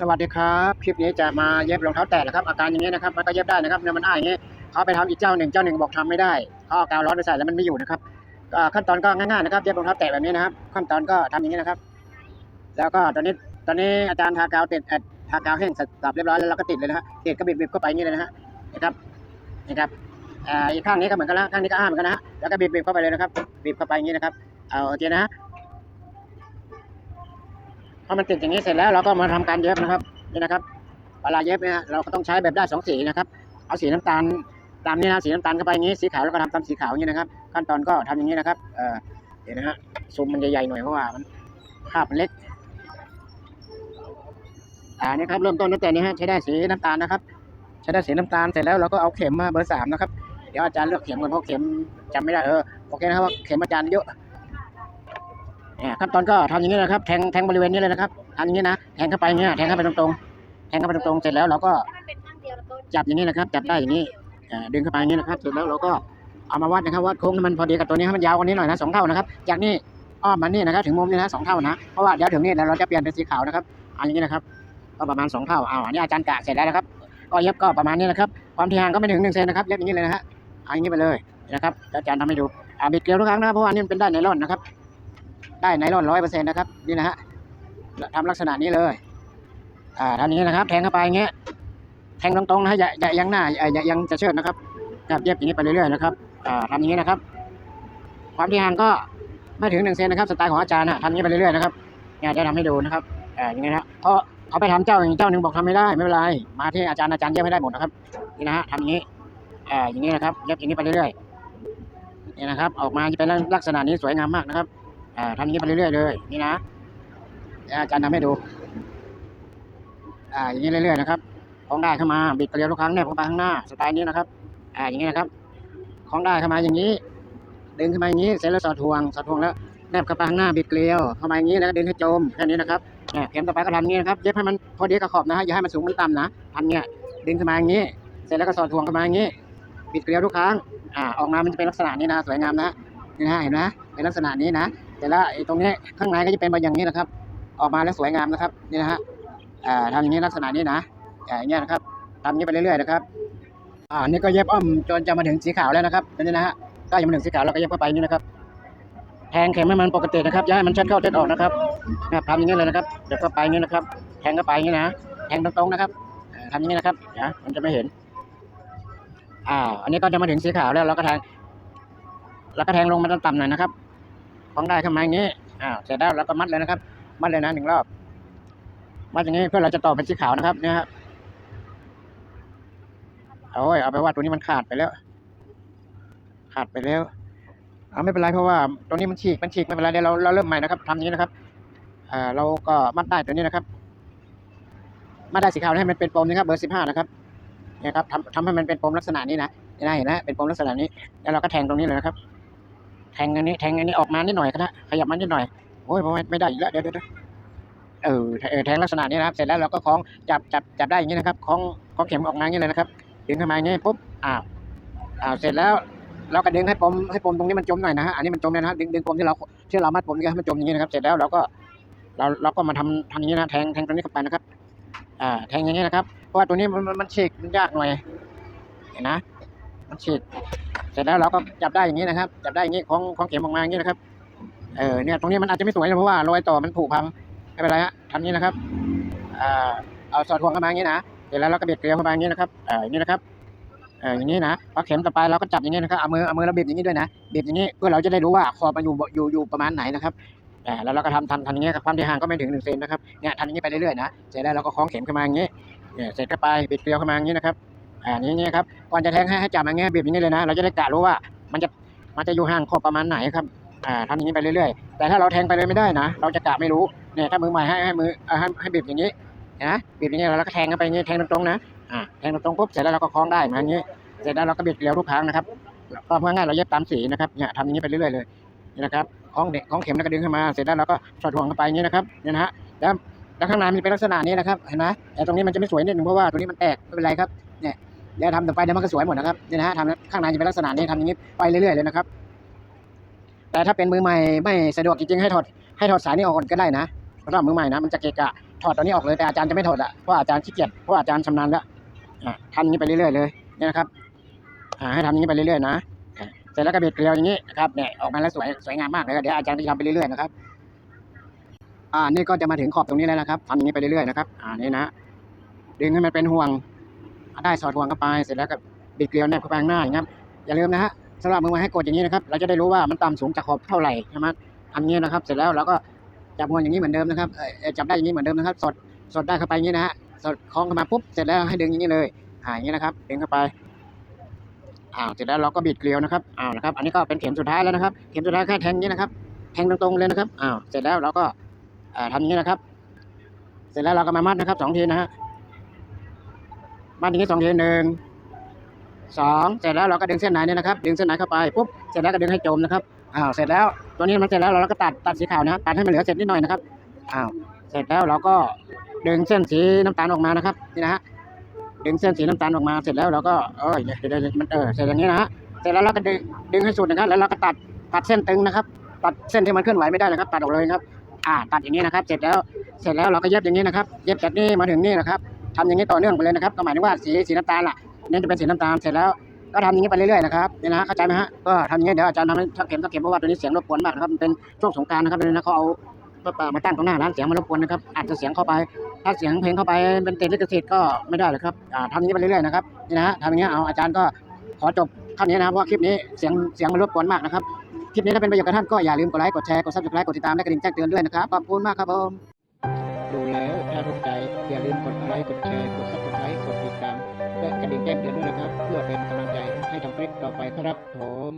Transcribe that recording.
สวัสดีครับคลิปนี้จะมาเย็บรองเท้าแตะนะครับอาการอย่างนี้นะครับมันก็เย็บได้นะครับเนี่ยมันอ้ายอย่างนี้เขาไปทำอีกเจ้าหนึ่งเจ้าหนึ่งบอกทำไม่ได้เขาเอากาวร้อนไปใส่แล้วมันไม่อยู่นะครับขั้นตอนก็ง่ายๆนะครับเย็บรองเท้าแตะแบบนี้นะครับ ขั้นตอนก็ทำอย่างนี้นะครับ แล้วก็ตอนนี้ตอนนี้อาจารย์ทากาวติดเอ่อทากาวแห้งสับเรียบร้อยแล้วเราก็ติดเลยนะฮะติดก็บิดๆเข้าไปอย่างนี้เลยนะฮะนะครับนะครับอ่าอีกข้างนี้ก็เหมือนกันละข้างนี้ก็อ้าเหมือนกันนะฮะแล้วก็บีบๆเข้าไปเลยนะครับบีบเข้าไปอย่างนี้นะครับเอาโอเคนะฮะ พอมันติดอย่างนี้เสร็จแล้วเราก็มาทำการเย็บนะครับนี่นะครับเวลาเย็บเนี่ยเราก็ต้องใช้แบบได้สองสีนะครับเอาสีน้ำตาลตามนี้นะสีน้ำตาลเข้าไปอย่างนี้สีขาวแล้วก็ทำตามสีขาวอย่างนี้นะครับ ขั้นตอนก็ทำอย่างนี้นะครับเออเดี๋ยวนะฮะซูมมันใหญ่ๆหน่อยเพราะว่ามันภาพมันเล็กอ่านี่ครับเริ่มต้นตั้งแต่นี้ฮะใช้ได้สีน้ำตาลนะครับ ใช้ได้สีน้ำตาลเสร็จแล้วเราก็เอาเข็มมาเบอร์สามนะครับเดี๋ยวอาจารย์เลือกเข็มก่อนเพราะเข็มจำไม่ได้เออโอเคนะครับว่าเข็มอาจารย์เยอะ ขั้นตอนก็ทำอย่างนี้นะครับ แทงแทงบริเวณนี้เลยนะครับทำอย่างนี้นะแทงเข้าไปอย่างเงี้ยแทงเข้าไปตรงๆแทงเข้าไปตรงๆเสร็จแล้วเราก็จับอย่างนี้นะครับ จับได้อย่างนี้เดึงเข้าไปอย่างนี้นะครับ เสร็จแล้วเราก็เอามาวัดนะครับวัดโค้งให้มันพอดีกับตัวนี้ให้มันยาวกว่านี้หน่อยนะสองเท่านะครับจากนี้อ้อมมานี่นะครับ ถึงมุมนี้นะสองเท่านะเพราะว่าเดี๋ยวถึงนี่แล้วเราจะเปลี่ยนเป็นสีขาวนะครับอาอย่างนี้นะครับ ก็ประมาณสองเท่าเอาอันนี้อาจารย์กะเสร็จแล้วนะครับก็เย็บก็ประมาณนี้นะครับ ความที่ห่างก็ไม่ถึงหนึ่งเซนนะครับเย็บอย่างนี้เลยนะฮะอาอย่างนี้ไปเลยนะครับอาจารย์ทำให้ดูอ่าบิดเกลียวทุกครั้งนะเพราะว่านี่เป็นได้ไนลอนนะครับ ได้ไนลอนร้อยเปอร์เซ็นต์นะครับนี่นะฮะทำลักษณะนี้เลย อ่าทำอย่างนี้นะครับ แทงเข้าไปอย่างเงี้ยแทงตรงๆนะฮะอย่าอย่ายังหน้าอย่าอย่ายังจะเชิดนะครับครับเย็บอย่างนี้ไปเรื่อยๆนะครับอ่าทำอย่างนี้นะครับ ความที่ห่างก็ไม่ถึงหนึ่งเซนนะครับสไตล์ของอาจารย์นะทำอย่างนี้ไปเรื่อยๆนะครับเนี่ยจะทำให้ดูนะครับอ่าอย่างนี้นะเพราะเขาไปทำเจ้าอย่างเจ้าหนึ่งบอกทำไม่ได้ไม่เป็นไรมาที่อาจารย์อาจารย์เย็บให้ได้หมดนะครับนี่นะฮะทำอย่างนี้อ่าอย่างนี้นะครับเย็บอย่างนี้ไปเรื่อยๆนี่นะครับ ออกมาจะเป็นลักษณะนี้สวยงามมากนะครับ อ่าทำอย่างนี้ไปเรื่อยๆเลยนี่นะเดี๋ยวอาจารย์ทำให้ดู อ่า อย่างนี้เรื่อยๆนะครับของได้เข้ามาบิดเกลียวทุกครั้งแนบเข้าไปข้างหน้าสไตล์นี้นะครับ อ่า อย่างนี้นะครับของได้เข้ามาอย่างนี้ ดึงเข้ามาอย่างนี้เสร็จแล้วสอดห่วงสอดห่วงแล้วแนบเข้าไปข้างหน้าบิดเกลียวเข้ามาอย่างนี้แล้วก็ดึงให้จมแค่นี้นะครับเนี่ยเข็มต่อไปก็ทำนี้นะครับเย็บให้มันพอดีกับขอบนะฮะอย่าให้มันสูงมันต่ำนะทำเนี้ยดึงเข้ามาอย่างนี้ เสร็จแล้วก็สอดห่วงเข้ามาอย่างนี้บิดเกลียวทุกครั้งอ่าออกมามันจะเป็นลักษณะนี้นะสวยงามนะนี่นะเห็นไหมเป็นลักษณะนี้นะ แต่ละไอ้ตรงนี้ข้างในก็จะเป็นแบบอย่างนี้นะครับ ออกมาแล้วสวยงามนะครับนี่นะฮะทำอย่างนี้ลักษณะนี้นะอ่าอย่างเงี้ยนะครับทำอย่างนี้ไปเรื่อยๆนะครับอ่านี่ก็เย็บอ้อมจนจะมาถึงสีขาวแล้วนะครับนี่นะฮะกล้จะมาถึงสีขาวเราก็เย็บเข้าไปนี่นะครับแทงเข็มให้มันปกตินะครับอย่าให้มันชัดเข้าชัดออกนะครับนะทำอย่างนี้เลยนะครับเดี๋ยวเข้าไปอย่างนี้นะครับ แทงเข้าไปอย่างนี้นะแทงตรงๆนะครับทำอย่างนี้นะครับนะมันจะไม่เห็นอ่าอันนี้ก็จะมาถึงสีขาวแล้วเราก็แทงแล้วก็แทงลงมาต่ำๆหน่อยนะครับ ของได้เข้ามาอย่างนี้อ่าเสร็จแล้วเราก็มัดเลยนะครับ มัดเลยนะหนึ่งรอบ มัดอย่างนี้เพื่อเราจะต่อเป็นสีขาวนะครับเนี่ยครับโอ้ยเอาไปว่าตัวนี้มันขาดไปแล้ว ขาดไปแล้วเอาไม่เป็นไรเพราะว่าตัวนี้มันฉีกมันฉีกไม่เป็นไรเดี๋ยวเราเราเริ่มใหม่นะครับทำอย่างนี้นะครับเอ่อเราก็มัดได้ตัวนี้นะครับ มัดได้สีขาวให้มันเป็นปมนะครับเบอร์สิบห้านะครับเนี่ยครับทำทำให้มันเป็นปมลักษณะนี้นะเห็นไหมเห็นไหมเป็นปมลักษณะนี้แล้วเราก็แทงตรงนี้เลยนะครับ แทงอันนี้แทงอันนี้ออกมานิดหน่อยก็ได้ขยับมานิดหน่อยโอ้ยไม่ไม่ได้อีกแล้วเดี๋ยวเดี๋ยวเดี๋ยวเออแทงลักษณะนี้นะครับ เสร็จแล้วเราก็คล้องจับจับจับได้อย่างนี้นะครับคล้องคล้องเข็มออกมาอย่างนี้เลยนะครับดึงเข้ามาอย่างนี้ปุ๊บอ้าวอ้าวเสร็จแล้วเราก็ดึงให้ปมให้ปมตรงนี้มันจมหน่อยนะฮะอันนี้มันจมเลยนะฮะดึงดึงปมที่เราที่เรามัดปมนี่ให้มันจมอย่างนี้นะครับ เสร็จแล้วเราก็เราเราก็มาทำทำอย่างนี้นะแทงแทงตรงนี้เข้าไปนะครับอ่าแทงอย่างนี้นะครับ เพราะว่าตัวนี้มันมันมันฉีกมันยากหน่อยเห็นนะมันฉีก เสร็จแล้วเราก็จับได้อย่างนี้นะครับ จับได้อย่างนี้ของของเข็มออกมาอย่างนี้นะครับ เออเนี่ยตรงนี้มันอาจจะไม่สวยนะเพราะว่ารอยต่อมันผุพังไม่เป็นไรฮะทำนี้นะครับอ่าเอาสอดห่วงเข้ามาอย่างนี้นะเสร็จแล้วเราก็เบียดเกลียวเข้ามาอย่างนี้นะครับเอออย่างนี้นะครับเอออย่างนี้นะพอเข็มต่อไปเราก็จับอย่างนี้นะครับเอามือเอามือเราบีบอย่างนี้ด้วยนะบีบอย่างนี้เพื่อเราจะได้รู้ว่าขอมันอยู่อยู่อยู่ประมาณไหนนะครับเอ่แล้วเราก็ทำทำทำอย่างนี้ครับความที่ห่างก็ไม่ถึงหนึ่งเซนนะครับเนี่ยทำอย่างนี้ไปเรื่อยๆนะเสร็จแล้วเราก็คล้องเข็มเข้ามาอย่างนี้เนี่ยเสร็จก็ไปบิดเกลียวเข้ามาอย่างนี้นะครับ อ่าอย่นี้ครับก่อนจะแทงให้ให้จับอย่างเงี้ยบีบอย่างนี้เลยนะ เราจะได้กะรู้ว่ามันจะมันจะอยู่ห่างขอบประมาณไหนครับอ่าทำอย่างนี้ไปเรื่อยๆ แต่ถ้าเราแทงไปเลยไม่ได้นะ เราจะกะไม่รู้เนี่ยถ้ามือใหม่ให้ให้มือให้ให้บีบอย่างนี้นะบีบอย่างนี้แล้วเราก็แทงเข้าไปอย่างนี้แทงตรงๆนะอ่าแทงตรงๆปุ๊บเสร็จแล้วเราก็คล้องได้มาอย่างนี้ เสร็จแล้วเราก็บิดเกลียวทุกครั้งนะครับก็เพื่อง่ายเราเย็บตามสีนะครับเนี่ยทำอย่างนี้ไปเรื่อยๆเลยนี่นะครับคล้องเด็กคล้องเข็มแล้วก็ดึงขึ้นมาเสร็จแล้วเราก็สอดห่วงเข้าไปอย่างนี้นะครับเนี่ยนะฮะแล้วแล้วข้างในมันเป็นลักษณะนี้นะครับเห็นไหมแต่ตรงนี้มันจะไม่สวยนิดนึงเพราะว่าตรงนี้มันแตกไม่เป็นไรครับเนี่ย เดี๋ยวทำต่อไปเดี๋ยวมันก็สวยหมดนะครับเนี่ยนะฮะทำข้างในจะเป็นลักษณะนี้ทำอย่างนี้ไปเรื่อยๆเลยนะครับ แต่ถ้าเป็นมือใหม่ไม่สะดวกจริงๆให้ถอดให้ถอดสายนี้ออกก่อนก็ได้นะสำหรับมือใหม่นะมันจะเกะกะถถอดตัวนี้ออกเลยแต่อาจารย์จะไม่ถอดอะเพราะอาจารย์ขี้เกียจเพราะอาจารย์ชำนาญแล้วอะทำอย่างนี้ไปเรื่อยๆเลยเนี่ยนะครับให้ทำอย่างนี้ไปเรื่อยๆนะอะเสร็จแล้วก็เบิดเกลียวอย่างนี้นะครับเนี่ยออกมาแล้วสวยสวยงามมากเลยเดี๋ยวอาจารย์จะทำไปเรื่อยๆนะครับอ่านี่ก็จะมาถึงขอบตรงนี้แล้วนะครับทำอย่างนี้ไปเรื่อยๆนะครับอ่านี่นะดึงให้มันเป็นห่วง ได้สอดห่วงเข้าไป เสร็จแล้วก็บิดเกลียวแนบเข้าไปข้างหน้าอย่างนี้ครับอย่าลืมนะฮะสำหรับมือไม้ให้กดอย่างนี้นะครับ เราจะได้รู้ว่ามันต่ำสูงจากขอบเท่าไหร่ใช่ไหมทำงี้นะครับ เสร็จแล้วเราก็จับห่วงอย่างนี้เหมือนเดิมนะครับเอ่อจับได้อย่างนี้เหมือนเดิมนะครับสอดสอดได้เข้าไปอย่างนี้นะฮะสอดคล้องเข้ามาปุ๊บเสร็จแล้วให้ดึงอย่างนี้เลยอ่าอย่างนี้นะครับดึงเข้าไปอ่าเสร็จแล้วเราก็บิดเกลียวนะครับอ้าวนะครับ อันนี้ก็เป็นเข็มสุดท้ายแล้วนะครับ เข็มสุดท้ายแค่แทงงนี้นะครับ แทงตรงๆเลยนะครับอ้าวเสร็จแล้วเราก็อ่าทำอย่างนี้นะครับ เสร็จแล้วเราก็มามัดนะครับสองทีนะฮะ มัดอย่างนี้สองทีหนึ่งสองเสร็จแล้วเราก็ดึงเส้นไหนเนี่ยนะครับ ดึงเส้นไหนเข้าไปปุ๊บเสร็จแล้วก็ดึงให้จมนะครับอ้าวเสร็จแล้วตัวนี้มันเสร็จแล้วเราก็ตัดตัดสีขาวนะตัดให้มันเหลือเศษนิดหน่อยนะครับอ้าวเสร็จแล้วเราก็ดึงเส้นสีน้ำตาลออกมานะครับนี่นะฮะดึงเส้นสีน้ำตาลออกมาเสร็จแล้วเราก็เออเดี๋ยวมันเออเสร็จอย่างนี้นะฮะเสร็จแล้วเราก็ดึงดึงให้สุดนะครับแล้วเราก็ตัดตัดเส้นตึงนะครับ ตัดเส้นที่มันเคลื่อนไหวไม่ได้นะครับ ตัดออกเลยครับ อ่า ตัดอย่างนี้นะครับ เสร็จแล้วเสร็จแล้วเราก็เย็บอย่างนี้นะครับ เย็บจากนี่มาถึงนี่นะครับ ทำอย่างนี้ต่อเนื่องไปเลยนะครับก็หมายถึงว่าสีสีน้ำตาลล่ะเนี่จะเป็นสีน้ำตาลเสร็จแล้วก็ทำอย่างนี้ไปเรื่อยๆนะครับนี่นะเข้าใจไหมฮะก็ทำอย่างนี้เดี๋ยวอาจารย์ทำให้ทักเข็มทักเข็มเพราะว่าตัวนี้เสียงรบกวนมากนะครับมันเป็นช่วงสงการนะครับเลยนะเขาเอามาตั้งตรงหน้าร้านเสียงมารบกวนนะครับอาจจะเสียงเข้าไป ถ้าเสียงเพลงเข้าไปเป็นติดลิขสิทธิ์ก็ไม่ได้เลยครับอ่าทำอย่างนี้ไปเรื่อยๆนะครับนี่นะฮะทำอย่างนี้เอาอาจารย์ก็ขอจบเท่านี้นะครับเพราะว่าคลิปนี้เสียงเสียงมันรบกวนมากนะครับคลิปนี้ถ้าเป็นประโยชน์กับท่านก็อย่าลืมกดไลค์กดแชร์กดซับสไครต์กดติดตามและกระดิ่งแจ้งเตือนด้วยนะครับขอบคุณมากครับผม ลิปต่อไปครับผม